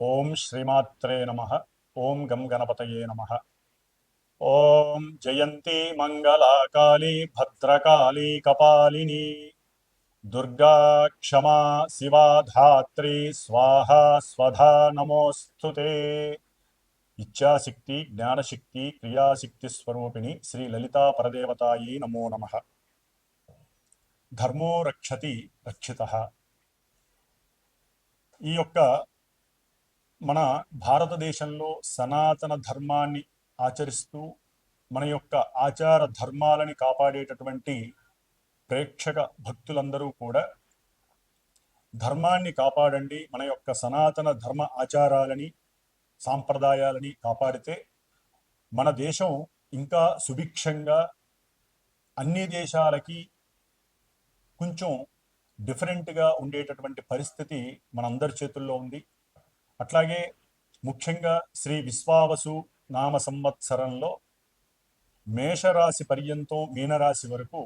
ఓం శ్రీమాత్రే నమ ఓం గం గణపతయే నమ ఓం జయంతి మంగళాకాళీ భద్రకాళీ కపాలిని దుర్గా క్షమా శివా ధాత్రి స్వాహా స్వధా నమోస్తుతే ఇచ్ఛాశక్తి జ్ఞానశక్తి క్రియాశక్తి స్వరూపిణి శ్రీ లలితా పరదేవతాయై నమో నమ ధర్మో రక్షతి రక్షిత ఈ యొక్క మన భారతదేశంలో సనాతన ధర్మాన్ని ఆచరిస్తూ మన యొక్క ఆచార ధర్మాలని కాపాడేటటువంటి ప్రేక్షక భక్తులందరూ కూడా ధర్మాన్ని కాపాడండి మన యొక్క సనాతన ధర్మ ఆచారాలని సాంప్రదాయాలని కాపాడితే మన దేశం ఇంకా సుభిక్షంగా అన్ని దేశాలకి కొంచెం డిఫరెంట్గా ఉండేటటువంటి పరిస్థితి మనందరి చేతుల్లో ఉంది. అట్లాగే ముఖ్యంగా శ్రీ విశ్వావసు నామ సంవత్సరంలో మేషరాశి పర్యంతం మీనరాశి వరకు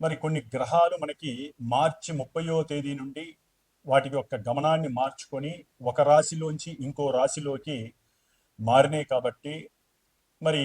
మరి కొన్ని గ్రహాలు మనకి మార్చి ముప్పయో తేదీ నుండి వాటి యొక్క గమనాన్ని మార్చుకొని ఒక రాశిలోంచి ఇంకో రాశిలోకి మారినాయి కాబట్టి మరి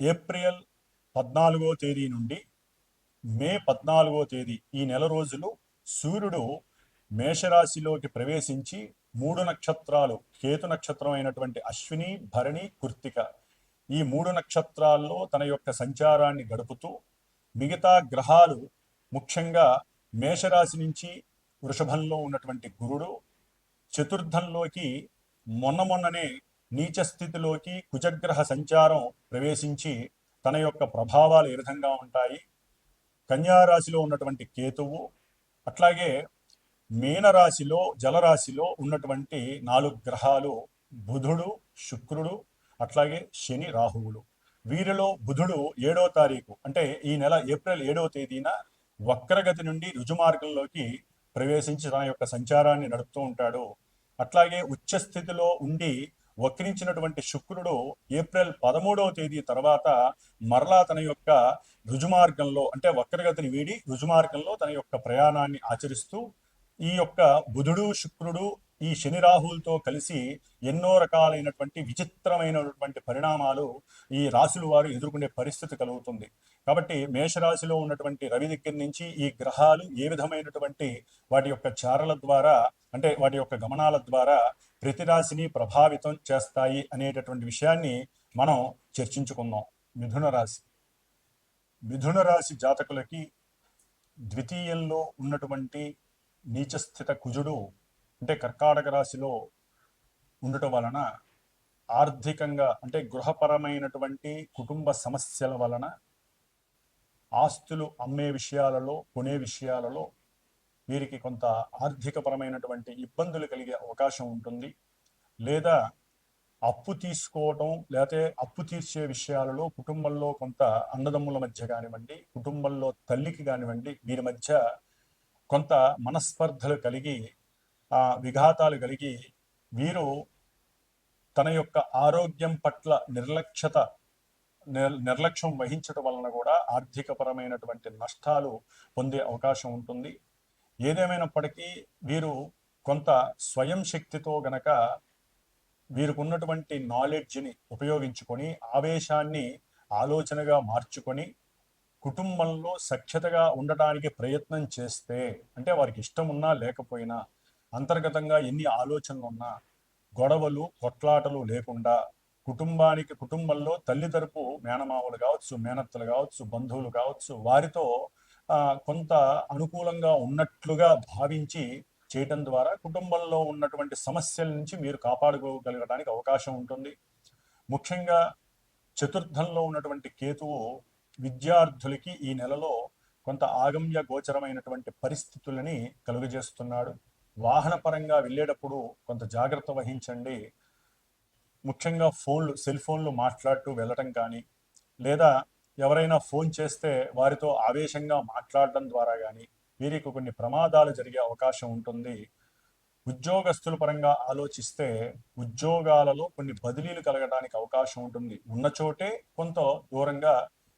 ఏప్రిల్ పద్నాలుగో తేదీ నుండి మే పద్నాలుగో తేదీ ఈ నెల రోజులు సూర్యుడు మేషరాశిలోకి ప్రవేశించి మూడు నక్షత్రాలు కేతు నక్షత్రం అయినటువంటి అశ్విని భరణి కుర్తిక ఈ మూడు నక్షత్రాల్లో తన యొక్క సంచారాన్ని గడుపుతూ మిగతా గ్రహాలు ముఖ్యంగా మేషరాశి నుంచి వృషభంలో ఉన్నటువంటి గురుడు చతుర్థంలోకి మొన్న మొన్ననే నీచ స్థితిలోకి కుజగ్రహ సంచారం ప్రవేశించి తన యొక్క ప్రభావాలు ఏ విధంగా ఉంటాయి? కన్యారాశిలో ఉన్నటువంటి కేతువు అట్లాగే మీనరాశిలో జలరాశిలో ఉన్నటువంటి నాలుగు గ్రహాలు బుధుడు శుక్రుడు అట్లాగే శని రాహువులు. వీరిలో బుధుడు ఏడో తారీఖు అంటే ఈ నెల ఏప్రిల్ ఏడవ తేదీన వక్రగతి నుండి రుజుమార్గంలోకి ప్రవేశించి తన యొక్క సంచారాన్ని నడుపుతూ ఉంటాడు. అట్లాగే ఉచ్చస్థితిలో ఉండి వక్రించినటువంటి శుక్రుడు ఏప్రిల్ పదమూడవ తేదీ తర్వాత మరలా తన యొక్క రుజుమార్గంలో అంటే వక్రగతిని వీడి రుజుమార్గంలో తన యొక్క ప్రయాణాన్ని ఆచరిస్తూ ఈ యొక్క బుధుడు శుక్రుడు ఈ శని రాహులతో కలిసి ఎన్నో రకాలైనటువంటి విచిత్రమైనటువంటి పరిణామాలు ఈ రాశుల వారు ఎదుర్కొనే పరిస్థితి కలుగుతుంది. కాబట్టి మేషరాశిలో ఉన్నటువంటి రవి దగ్గర నుంచి ఈ గ్రహాలు ఏ విధమైనటువంటి వాటి యొక్క చారల ద్వారా అంటే వాటి యొక్క గమనాల ద్వారా ప్రతి రాశిని ప్రభావితం చేస్తాయి అనేటటువంటి విషయాన్ని మనం చర్చించుకుందాం. మిథున రాశి. మిథున రాశి జాతకులకి ద్వితీయంలో ఉన్నటువంటి నీచస్థిత కుజుడు అంటే కర్కాటక రాశిలో ఉండటం వలన ఆర్థికంగా అంటే గృహపరమైనటువంటి కుటుంబ సమస్యల వలన ఆస్తులు అమ్మే విషయాలలో కొనే విషయాలలో వీరికి కొంత ఆర్థికపరమైనటువంటి ఇబ్బందులు కలిగే అవకాశం ఉంటుంది. లేదా అప్పు తీసుకోవటం లేకపోతే అప్పు తీర్చే విషయాలలో కుటుంబంలో కొంత అన్నదమ్ముల మధ్య కానివ్వండి కుటుంబంలో తల్లికి కానివ్వండి వీరి మధ్య కొంత మనస్పర్ధలు కలిగి విఘాతాలు కలిగి వీరు తన యొక్క ఆరోగ్యం పట్ల నిర్లక్ష్యత నిర్లక్ష్యం వహించడం వలన కూడా ఆర్థికపరమైనటువంటి నష్టాలు పొందే అవకాశం ఉంటుంది. ఏదేమైనప్పటికీ వీరు కొంత స్వయం శక్తితో గనక వీరికున్నటువంటి నాలెడ్జ్ని ఉపయోగించుకొని ఆవేశాన్ని ఆలోచనగా మార్చుకొని కుటుంబంలో సఖ్యతగా ఉండటానికి ప్రయత్నం చేస్తే అంటే వారికి ఇష్టం ఉన్నా లేకపోయినా అంతర్గతంగా ఎన్ని ఆలోచనలు ఉన్నా గొడవలు కొట్లాటలు లేకుండా కుటుంబానికి కుటుంబంలో తల్లి తరపు మేనమామలు కావచ్చు మేనత్తలు కావచ్చు బంధువులు కావచ్చు వారితో కొంత అనుకూలంగా ఉన్నట్లుగా భావించి చేయటం ద్వారా కుటుంబంలో ఉన్నటువంటి సమస్యల నుంచి మీరు కాపాడుకోగలగడానికి అవకాశం ఉంటుంది. ముఖ్యంగా చతుర్థంలో ఉన్నటువంటి కేతువు విద్యార్థులకి ఈ నెలలో కొంత ఆగమ్య గోచరమైనటువంటి పరిస్థితులని కలుగజేస్తున్నాడు. వాహన పరంగా వెళ్ళేటప్పుడు కొంత జాగ్రత్త వహించండి. ముఖ్యంగా ఫోన్లు సెల్ ఫోన్లు మాట్లాడుతూ వెళ్ళటం కానీ లేదా ఎవరైనా ఫోన్ చేస్తే వారితో ఆవేశంగా మాట్లాడడం ద్వారా కానీ వీరికి కొన్ని ప్రమాదాలు జరిగే అవకాశం ఉంటుంది. ఉద్యోగస్తుల పరంగా ఆలోచిస్తే ఉద్యోగాలలో కొన్ని బదిలీలు కలగడానికి అవకాశం ఉంటుంది. ఉన్న చోటే కొంత దూరంగా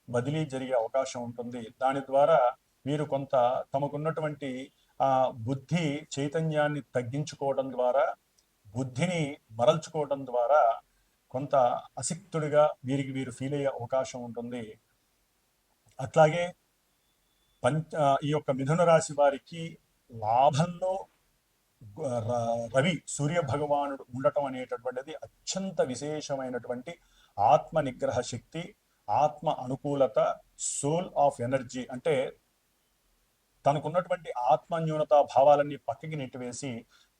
బదిలీ జరిగే అవకాశం ఉంటుంది. దాని ద్వారా వీరు కొంత తమకున్నటువంటి ఆ బుద్ధి చైతన్యాన్ని తగ్గించుకోవడం ద్వారా బుద్ధిని మరల్చుకోవడం ద్వారా కొంత అసిక్తుడిగా వీరికి వీరు ఫీల్ అయ్యే అవకాశం ఉంటుంది. అట్లాగే పంచ ఈ యొక్క మిథున రాశి వారికి లాభంలో ర- రవి సూర్య భగవానుడు ఉండటం అనేటటువంటిది అత్యంత విశేషమైనటువంటి ఆత్మ నిగ్రహ శక్తి ఆత్మ అనుకూలత సోల్ ఆఫ్ ఎనర్జీ అంటే తనకున్నటువంటి ఆత్మన్యూనత భావాలన్నీ పక్కకి నెట్టివేసి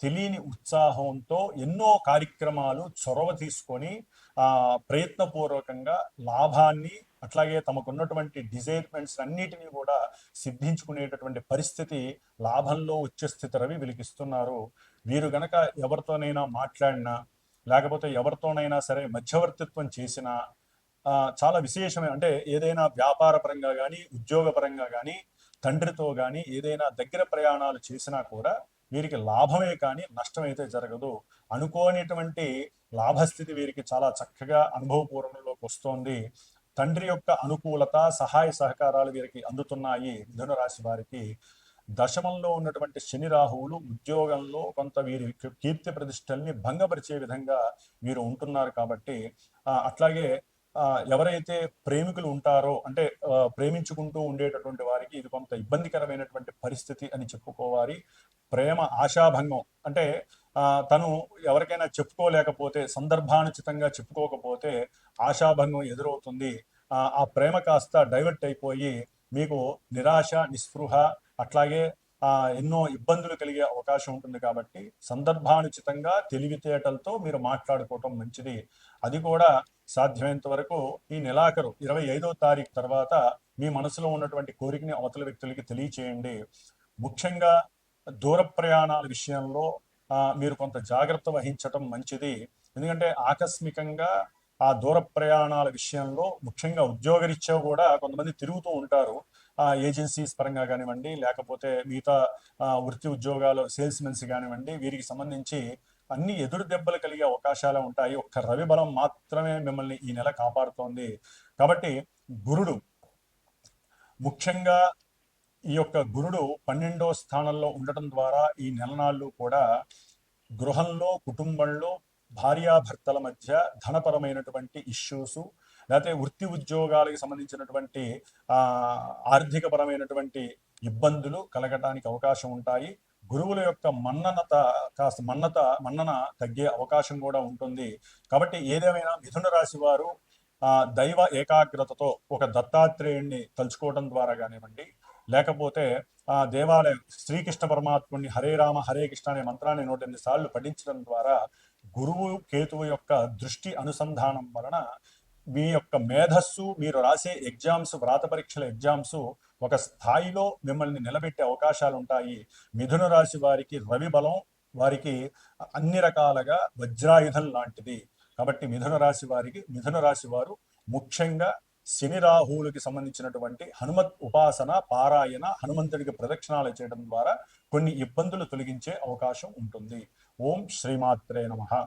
తెలియని ఉత్సాహంతో ఎన్నో కార్యక్రమాలు చొరవ తీసుకొని ఆ ప్రయత్నపూర్వకంగా లాభాన్ని అట్లాగే తమకున్నటువంటి డిజైర్మెంట్స్ అన్నిటినీ కూడా సిద్ధించుకునేటటువంటి పరిస్థితి లాభంలో వచ్చే స్థితి రవి వెలిగిస్తున్నారు. వీరు గనక ఎవరితోనైనా మాట్లాడినా లేకపోతే ఎవరితోనైనా సరే మధ్యవర్తిత్వం చేసినా చాలా విశేషమైన అంటే ఏదైనా వ్యాపార పరంగా కానీ ఉద్యోగపరంగా కానీ తండ్రితో కానీ ఏదైనా దగ్గర ప్రయాణాలు చేసినా కూడా వీరికి లాభమే కానీ నష్టం అయితే జరగదు. అనుకోనిటువంటి లాభస్థితి వీరికి చాలా చక్కగా అనుభవపూర్వంలోకి వస్తోంది. తండ్రి యొక్క అనుకూలత సహాయ సహకారాలు వీరికి అందుతున్నాయి మిథున రాశి వారికి. దశమంలో ఉన్నటువంటి శని రాహువులు ఉద్యోగంలో కొంత వీరి కీర్తి ప్రతిష్టల్ని భంగపరిచే విధంగా వీరు ఉంటున్నారు కాబట్టి అట్లాగే ఎవరైతే ప్రేమికులు ఉంటారో అంటే ప్రేమించుకుంటూ ఉండేటటువంటి వారికి ఇది కొంత ఇబ్బందికరమైనటువంటి పరిస్థితి అని చెప్పుకోవాలి. ప్రేమ ఆశాభంగం. అంటే తను ఎవరికైనా చెప్పుకోలేకపోతే సందర్భానుచితంగా చెప్పుకోకపోతే ఆశాభంగం ఎదురవుతుంది. ఆ, ప్రేమ కాస్త డైవర్ట్ అయిపోయి మీకు నిరాశ నిస్పృహ అట్లాగే ఎన్నో ఇబ్బందులు కలిగే అవకాశం ఉంటుంది కాబట్టి సందర్భానుచితంగా తెలివితేటలతో మీరు మాట్లాడుకోవటం మంచిది. అది కూడా సాధ్యమైనంత వరకు ఈ నెలాఖరు ఇరవై ఐదో తారీఖు తర్వాత మీ మనసులో ఉన్నటువంటి కోరికని అవతల వ్యక్తులకి తెలియచేయండి. ముఖ్యంగా దూర ప్రయాణాల విషయంలో మీరు కొంత జాగ్రత్త వహించటం మంచిది. ఎందుకంటే ఆకస్మికంగా ఆ దూర ప్రయాణాల విషయంలో ముఖ్యంగా ఉద్యోగరీత్యా కూడా కొంతమంది తిరుగుతూ ఉంటారు. ఆ ఏజెన్సీస్ పరంగా కానివ్వండి లేకపోతే మిగతా వృత్తి ఉద్యోగాలు సేల్స్ మెన్స్ కానివ్వండి వీరికి సంబంధించి అన్ని ఎదురు దెబ్బలు కలిగే అవకాశాలు ఉంటాయి. ఒక్క రవి బలం మాత్రమే మిమ్మల్ని ఈ నెల కాపాడుతోంది. కాబట్టి గురుడు ముఖ్యంగా ఈ యొక్క గురుడు పన్నెండో స్థానంలో ఉండటం ద్వారా ఈ నెలనాళ్ళు కూడా గృహంలో కుటుంబంలో భార్యాభర్తల మధ్య ధనపరమైనటువంటి ఇష్యూస్ లేకపోతే వృత్తి ఉద్యోగాలకు సంబంధించినటువంటి ఆ ఇబ్బందులు కలగటానికి అవకాశం ఉంటాయి. గురువుల యొక్క మన్ననత కాస్త మన్నత మన్నన తగ్గే అవకాశం కూడా ఉంటుంది. కాబట్టి ఏదేమైనా మిథున రాశి వారు ఆ దైవ ఏకాగ్రతతో ఒక దత్తాత్రేయుణ్ణి తలుచుకోవడం ద్వారా కానివ్వండి లేకపోతే ఆ దేవాలయం శ్రీకృష్ణ పరమాత్ముని హరే రామ హరే కృష్ణ అనే మంత్రాన్ని నూట ఎనిమిది సార్లు పఠించడం ద్వారా గురువు కేతువు యొక్క దృష్టి అనుసంధానం వలన మీ యొక్క మేధస్సు మీరు రాసే ఎగ్జామ్స్ వ్రాత పరీక్షల ఎగ్జామ్స్ ఒక స్థాయిలో మిమ్మల్ని నిలబెట్టే అవకాశాలు ఉంటాయి మిథున రాశి వారికి రవి బలం వారికి అన్ని రకాలుగా వజ్రాయుధం లాంటిది. కాబట్టి మిథున రాశి వారికి మిథున రాశి వారు ముఖ్యంగా శని రాహువులకి సంబంధించినటువంటి హనుమత్ ఉపాసన పారాయణ హనుమంతుడికి ప్రదక్షిణాలు చేయడం ద్వారా కొన్ని ఇబ్బందులు తొలగించే అవకాశం ఉంటుంది. ఓం శ్రీమాత్రే నమ.